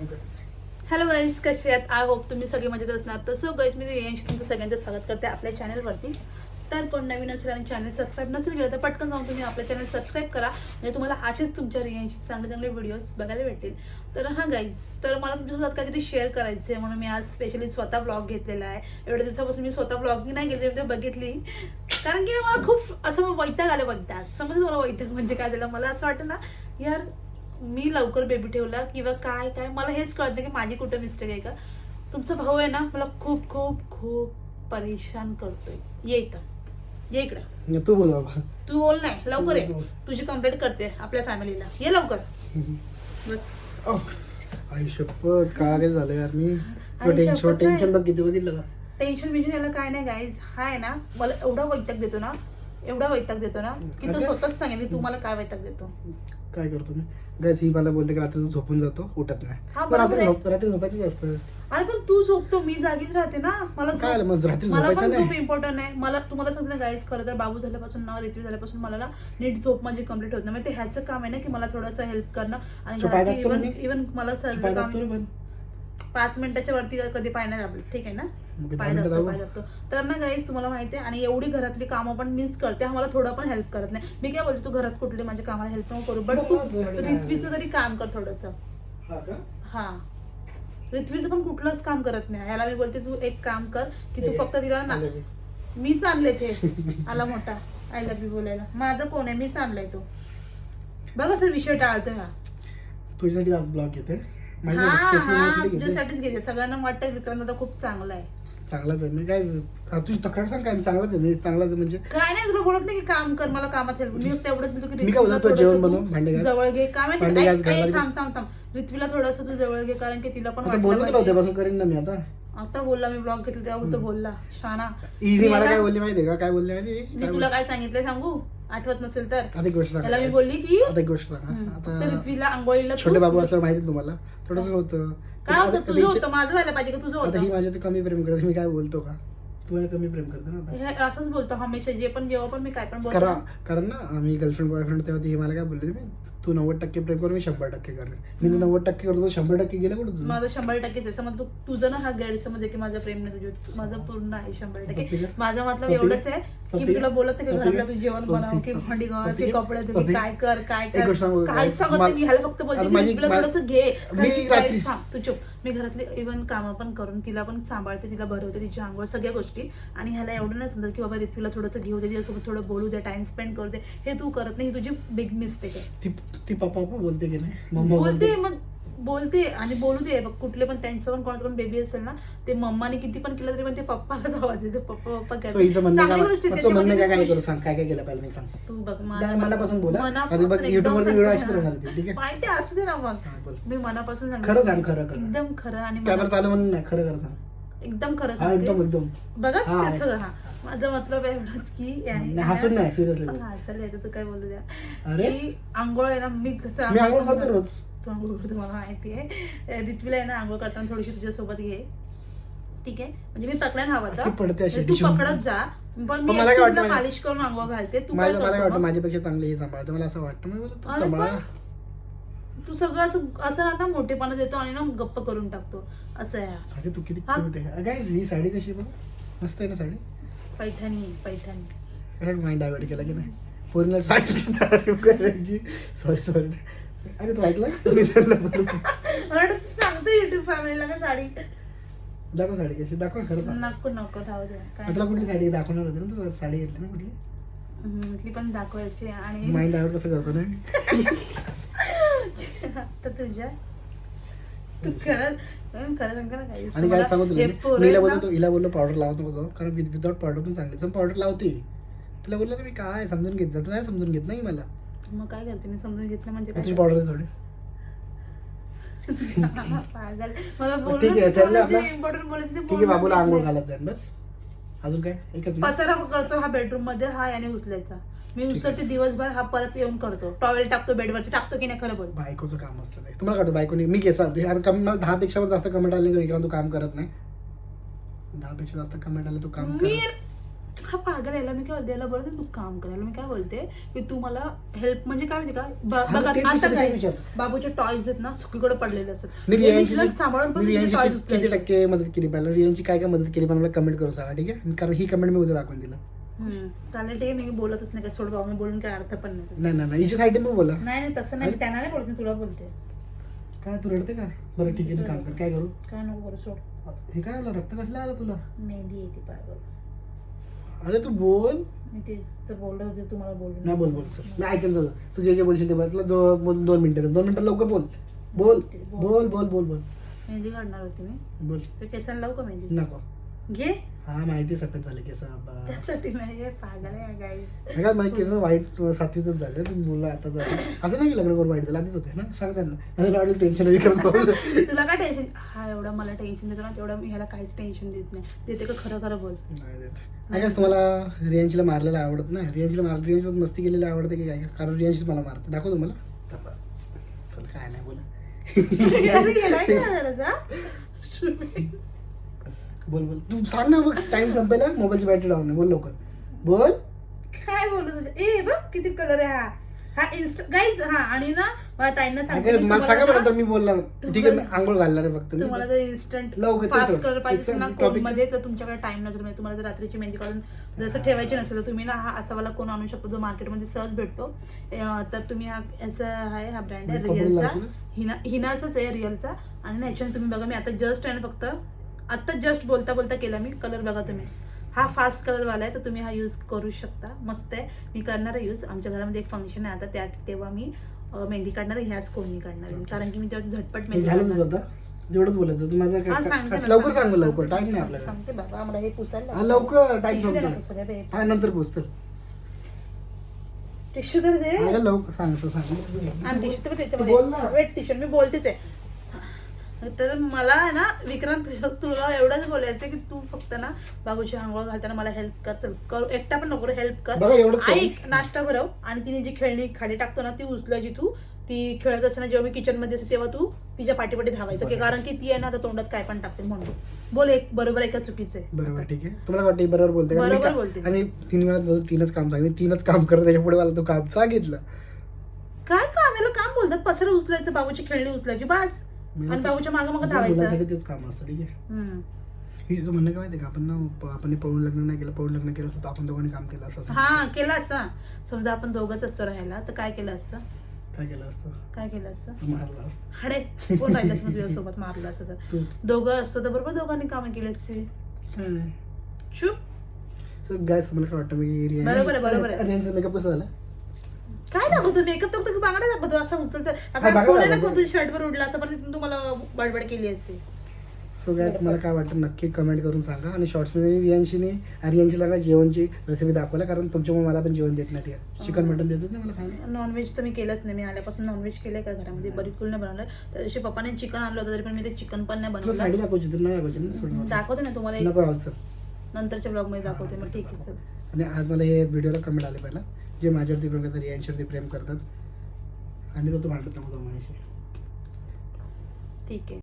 Hello guys कसे आहेत? I hope तुम्ही सगळे मजेत असणार. तर सो गाईज मी रियांशी तुमचं सगळ्यांचं स्वागत करते आपल्या चॅनलवरती तर कोण नवीन असेल आणि चॅनल सबस्क्राईब नसेल केलं तर पटकन जाऊन तुम्ही आपल्या चॅनल सबस्क्राईब करा. म्हणजे तुम्हाला असेच तुमच्या रियांशी चांगले चांगले व्हिडिओज बघायला भेटेल तर हा गाईज तर मला तुमच्यासोबत काहीतरी शेअर करायचं आहे म्हणून मी आज स्पेशली स्वतः ब्लॉग घेतलेला आहे. एवढ्या दिवसापासून मी स्वतः ब्लॉगिंग नाही केली ते बघितली. कारण की मला खूप असं वैताग आलं वैताग. समज मला वैताग म्हणजे काय? झालं मला असं वाटतं ना यार मी लवकर बेबी ठेवला किंवा काय काय? मला हेच कळत नाही की माझी कुठं मिस्टेक आहे का? तुमचा भाऊ आहे ना मला खूप खूप खूप परेशान करतोय. ये इथं. ये इकडं. तू बोल बाबा. तू बोल नाही लवकर ये. तुझी कंप्लेंट करते आपल्या फॅमिलीला ये लवकर. बस. आई शपथ काय झालं यार मी? टेन्शन. बघ किती बघितलं का? टेन्शन बिन्शन याला काय नाही गाईज हा आहे ना मला एवढा वैताग देतो ना एवढा वैताग देतो ना की तो. स्वतःच सांगेल की तू मला काय वैताग देतो. काय करतो मी? गॅस ही मला बोलते की रात्री तू झोपून जातो उठत नाही. हा, बरोबर रात्री आहे. झोप रात्री झोपायचंच असतं. अरे पण तू झोपतो मी जागीच राहते ना. मला काय आलं झोप- मग रात्री मला झोपायचं पण झोप नाही? इम्पॉर्टंट आहे. मला तुम्हाला सांगितलं गाईज खरं तर बाबू झाल्यापासून ना ऋतू झाल्यापासून मला ना नीट झोप माझी कंप्लीट होत नाही. म्हणजे ते ह्याचं काम आहे ना की मला थोडंसं हेल्प करणं आणि तू पाय घरातली दाबतो इवन ना मी? इवन मला सर्व काम पण? पाच मिनिटाच्या वरती कधी पाय नाही दाबले ठीक आहे ना? पाय मिनिटं दाबतो दाबू? पाय दाबतो तर ना गाईज तुम्हाला माहिती आहे आणि एवढी घरातली कामं पण मिस करते. हा मला थोडं पण हेल्प करत नाही. मी काय बोलते तू घरात कुठली माझ्या कामाला हेल्प नको करू बट तू तरी काम कर थोडंसं. हा हा. पृथ्वीचं पण कुठलंच काम करत नाही. ह्याला मी बोलते तू एक काम कर की तू फक्त तिला ना. मी चालले ते आला मोठा. आय लव्ह यू बोलायला. माझं कोण आहे? मी चाललाय तो. बघा सर विषय टाळतो हा. तुझ्यासाठी आज ब्लॉग येते हा हा तुझ्यासाठीच घेते. सगळ्यांना वाटतं विक्रांत आता खूप चांगला आहे. चांगलाच आहे. मी काय तुझी तक्रार सांग काय चांगलाच आहे. मी चांगलाच आहे. म्हणजे काय नाही तुला बोलत नाही की काम कर मला कामात हेल्प मी बोलतो की मी काय बोलतो, जेवण बनव, भांडे घास. जवळ घे. काय माहिती भांडे घास ऐक- ऐक, घालायला थांब थांब थांब. ऋत्वीला थोडंसं तू जवळ घे कारण की तिला पण आता वाटलं बोललो तुला पाहिजे. उद्यापासून करीन ना मी आता. आता बोलला मी ब्लॉग घेतला तेव्हा तो बोलला शाना. मी मला काय बोलली माहितीये का? काय बोलली माहिती मी तुला? काय सांगितलं सांगू? आठवत नसेल तर. आता एक गोष्ट त्याला मी सांगा बोलली की आता एक गोष्ट सांगा. आता ऋत्वीला आंघोळीला छोटे बाबू असल्यावर माहिती तुम्हाला. थोडस होतं. काय होतं? तुझं माझं व्हायला पाहिजे का? तुझं ही होतं. माझ्या कमी प्रेम करते मी काय बोलतो का? तू माझ्या कमी प्रेम करते ना हे असंच बोलतो हमेशा जे पण जेव्हा पण मी काय पण बोलतो कारण कारण ना आम्ही गर्लफ्रेंड बॉयफ्रेंड तेव्हा ती मला काय बोलली मी? तू नव्वद टक्के प्रेम कर मी शंभर टक्के करणे मी तर नव्वद टक्के करतो शंभर टक्के गेलं कुठं तुझं? माझं शंभर टक्केच आहे. समज तू तुझं ना हा गैरसमज आहे की माझं प्रेम नाही तुझं माझं पूर्ण आहे शंभर टक्के? माझा मतलब एवढंच? आहे. की मी? तुला बोलत नाही घरातलं? तू जेवण बनव की भांडी घास की? कपडे पप्पी? काय कर काय कर? काय सांगत मी ह्याला फक्त बोलते तुला थोडंसं घे थांब, तू चुप मी घरातली इव्हन कामं पण करून तिला पण सांभाळते तिला भरवते तिची आंघोळ सगळ्या गोष्टी आणि ह्याला एवढं नाही समजत की बाबा ऋत्वीला थोडंसं घेऊ दे तिच्यासोबत थोडं बोलू दे टाइम स्पेंड करू दे हे तू करत नाही ही तुझी बिग मिस्टेक आहे ती पप्पा बोलते की नाही बोलते मग बोलते आणि बोलू दे बघ कुठले पण त्यांचं पण कोणाचं पण बेबी असेल ना ते मम्माने किती पण केलं तरी पण ते पप्पालाच आवाज येते पप्पा पप्पा So, करतात. हिचं म्हणणं चांगली काय गोष्ट आहे, मग तो म्हणणं काय काय त्याच्यामध्ये करू सांग काय काय केलं पाहिजे मी सांग तू बघ नाही, मनापासून बोला. मनापासून आणि बघ, एकदम YouTube वरती सांगते video अशीच ना. राहणार ती, ठीक आहे? माहिती आहे, असू दे ना मग हा, बोल. मी मनापासून सांगते. खरं सांग, खरं, खरं. एकदम खरं आणि कॅमेरा मनापासून- चालू म्हणून नाही खरं खरं सांग एकदम खरं हा एकदम सांगते एकदम बघा हा. ते सगळं हा माझा मतलब एवढंच की नाही, हसून नाही, seriously बोल. हसायला येतं तू काय बोलतो त्या अरे? की आंघोळ आहे ना मी मी आंघोळ करतो रोज तू आंघोळ करतो मला माहिती आहे ऋत्वीला आहे ना आंघोळ करताना थोडीशी तुझ्यासोबत घे. ठीक आहे? म्हणजे मी पकडेन हवा ती पडते अशी तू पकडत जा. पण मी तुला मालिश करून आंघोळ घालते. तू काय करतो? माझ्यापेक्षा चांगलं हे सांभाळतं मला असं वाटतं तू सगळं असं असं ना मोठेपणा देतो आणि ना गप्प करून टाकतो. असं आहे. अरे तू किती. क्यूट आहे. ही साडी कशी बघ. मस्त आहे ना साडी? पैठणी पैठणी. काय माइंड डायवर्ट केला की नाही? पूर्ण साडीची तारीफ करायची. सॉरी सॉरी अरे तू ऐकलं मी त्यांना बोलतो. अरे तू सांगतो युट्यूब फॅमिलीला का साडी? दाखव साडी कशी दाखव खरं सांग. नको नको राहू दे. काय तुला कुठली साडी दाखवणार होती ना तू? साडी घेतली ना कुठली? हम्म, ती पण दाखवायची आणि माइंड डायवर्ट कसं करतो ना आता तुझ्या तू खरं खरं सांग ना काही. आणि काय सांगू तुला हे मी? हिला बोलतो हिला बोललो पावडर लावतो कसं कारण विदाउट पावडर पण चांगली. पण पावडर लावते. तिला बोललो ना मी काय समजून घेत जात नाही समजून घेत नाही मला. मग काय करते मी समजून घेतलं म्हणजे तुझी काय? पावडर दे थोडी. पागल. मला ठीक आहे, ठरलं आपलं. इम्पॉर्टंट बोलायचं ते ठीक आहे बाबूला आंघोळ. घालत बस. अजून काय? एकच. पसारा करतो हा बेडरूममध्ये हा याने उचलायचा. मी उचलते दिवसभर हा परत येऊन करतो. टॉवेल टाकतो बेडवरती टाकतो की नाही खरं बोल? बायकोचं काम असतं ते. तुम्हाला काढतो बायकोनी मी घे चालते यार कमी मला दहा पेक्षा पण जास्त कमेंट आले की? तू काम करत नाही. दहा पेक्षा जास्त कमेंट आले तू काम मी कर हा पागल याला मी काय बोलते याला बोलते तू काम करायला मी काय बोलते की तू मला हेल्प म्हणजे काय माहिती का? ब- हा, बघा तेच आता विचारते, काय विचारते. बाबूचे टॉयज आहेत ना सगळीकडे पडलेले असतात. मी सांभाळून पण मी रियांची टॉयज किती- किती टक्के मदत केली पाहिजे? रियांची काय काय मदत केली पण मला कमेंट करू सांगा ठीक आहे? कारण ही कमेंट मी उद्या दाखवून दिला. चालेल ठीक आहे मी बोलतच नाही का सोड बाबा मी बोलून काय अर्थ पण नाही तसं. नाही नाही नाही हिच्या साईडने पण बोला. नाही नाही तसं नाही मी त्यांना नाही बोलत मी तुला बोलते. काय तू रडते का? बरं ठीक आहे मी काम कर. काय करू? काय नको करू सोड. हे काय आलं? रक्त कसलं आलं तुला? मेहंदी येते पायावर अरे तू बोल. मी तेच तर बोलत होते तुम्हाला बोलून नाही बोल बोल चल. मी ऐकेन तू जे जे बोलशील ते बोल. तुला दो- बोल- दोन मिनिटं दोन मिनिटं लवकर बोल. बोल. बोल बोल बोल बोल. मेहंदी काढणार होती मी. बोल. तर केसांना लावू का मेहंदी? नको. घे. हा माहिती सफेद झाले केस त्यासाठी नाही हे पागल आहे गाईज काय माझे केस वाईट सातवीतच झाले तुम्ही बोलला आता झालं असं नाही की लग्न करून वाईट झालं आधीच होते ना? सांग त्यांना. वाटलं टेन्शन. तुला काय टेन्शन हा एवढा मला टेन्शन देतो ना तेवढा मी ह्याला काहीच टेन्शन देत नाही. देते का खरं खरं बोल. नाही देत. आय तुम्हाला रियांशीला मारलेलं आवडत नाही? रियांशीला मार रियांशी मस्ती केलेली आवडते की काय? कारण रियांशीच मला मारते. दाखव तुम्हाला थांबा. चला काय नाही बोला. का? बोल बोल. तू सांग ना मग टाइम संपायला मोबाईलची बॅटरी डाऊन आहे बोल लवकर. बोल. काय बोलू तुझं ए बघ किती कलर आहे हा. हा इन्स्टा गाईज हा आणि ना मला ताईंना सांगते अगं, मी मला सांगा तुम्हाला बरं तर मी बोलणार ठीक आहे मी आंघोळ घालणार आहे फक्त. तुम्हाला जर इन्स्टंट लवकर फास्ट. कलर पाहिजे असेल ना कोन topic. मध्ये तर तुमच्याकडे टाइम नसेल. म्हणजे तुम्हाला जर रात्रीची मेहंदी काढून जसं ठेवायची नसेल तर तुम्ही ना हा असा वाला कोण आणू शकतो जो मार्केटमध्ये सहज भेटतो. अं, तर तुम्ही हा असं आहे हा ब्रँड आहे कपडे रिअलचा लावशील? हिना हिनाचाच आहे रिअलचा आणि ना याच्याने तुम्ही बघा मी आता जस्ट आहे ना फक्त आता जस्ट बोलता बोलता केला मी कलर बघा तुम्ही. हा फास्ट कलर वाला आहे तर तुम्ही हा यूज करू शकता. मस्त आहे. मी करणार आहे यूज आमच्या घरामध्ये एक फंक्शन आहे आता त्या तेव्हा मी मेहंदी काढणार आहे ह्याच कोणी काढणार आहे. कारण की मी तेव्हा झटपट मेहंदी जेवढंच बोलायचं माझं सांगते लवकर सांगते, सांग लवकर सांगते, टाइम नाही सांगते, आपल्याला. सांगते बाबा मला हे पुसायला लवकर टाइम. हा नंतर चल. टिश्यू तर दे. लवकर सांग सांग. टिश्यू तर बोल त्याच्यामध्ये. ना. वेट टिश्यू मी बोलतेच आहे. तर मला ना विक्रांत तुझ्या- तुला एवढंच बोलायचं की तू फक्त ना बाबूची आंघोळ घालताना मला हेल्प कर चल कर एकटा पण नको हेल्प कर. बघा, एवढंच करू. ऐक नाश्ता भरव आणि तिने जी खेळणी खाली टाकतो ना ती उचलायची तू ती खेळत असताना जेव्हा मी किचनमध्ये असते तेव्हा तू तिच्या पाठीपाठी धावायचं की कारण की ती आहे ना आता तोंडात काय पण टाकते म्हणून. बोल एक बरोबर आहे का चुकीचं आहे. बरोबर ठीक आहे. तुम्हाला वाटतं बरोबर बोलते का? मी बरोबर का- बोलते. आणि तीन वेळात बोलतो तीनच काम सांगितलं तीनच काम करत त्याच्या पुढे मला तू काम सांगितलं. काय काम याला काम बोलतात. पसरं उचलायचं बाबूची खेळणी उचलायची बस. आणि बाबूच्या मागं मागं माझ्या धावायचं. मुलांसाठी तेच काम असतं ठीक आहे? हम्म. हिचं म्हणणं काय माहिती का? आपण ना आपण हे पळून लग्न नाही केलं पळून लग्न केलं असतं तर आपण दोघांनी काम केलं असतं असं हा केलं असतं. समजा आपण दोघंच असतो राहायला तर काय केलं असतं? काय केलं असतं? काय केलं असतं? मारलं असतं. हडे कोण राहिलं असतं तुझ्यासोबत मारलं असतं तर? तूच. दोघं असतो तर बरोबर दोघांनी कामं केली असती. काय चुप सो गायस मला काय वाटतं? मी बरोबर आहे, बरोबर आहे. मेकअप कसं झाला? काय दाखवतो मेकअप तर बांगडा दाखवतो असं उचलत हा, आता बांगडा कोणाला दाखवतो. कोण तुझ्या शर्टवर उडला असं परत तिथून तुम्हाला बडबड केली असते. सो गॅस मला काय वाटतं? नक्की कमेंट करून सांगा. आणि शॉर्ट्समध्ये रियांशीने रियांशीला काय जेवणची रेसिपी दाखवला कारण तुमच्यामुळे मला पण जेवण देत नाही चिकन मटन देतच नाही मला खायला. नॉनव्हेज तर मी केलंच नाही. मी आल्यापासून नॉनव्हेज केलंय का घरामध्ये? बिलकुल नाही बनवलंय. त्या दिवशी पप्पाने चिकन आणलं होतं तरी पण मी ते चिकन पण नाही तुला साडी बनवलं दाखवायची तर नाही दाखवायची ना? सोडून दाखवते ना तुम्हाला एक. नको राहू सर नंतरच्या ब्लॉगमध्ये दाखवते मग ठीक आहे चल. आणि आज मला हे व्हिडिओला कमेंट आले पहिला. जे माझ्यावरती प्रेम करतात यांच्यावरती प्रेम करतात. आणि तो तो भांडत ठीक आहे.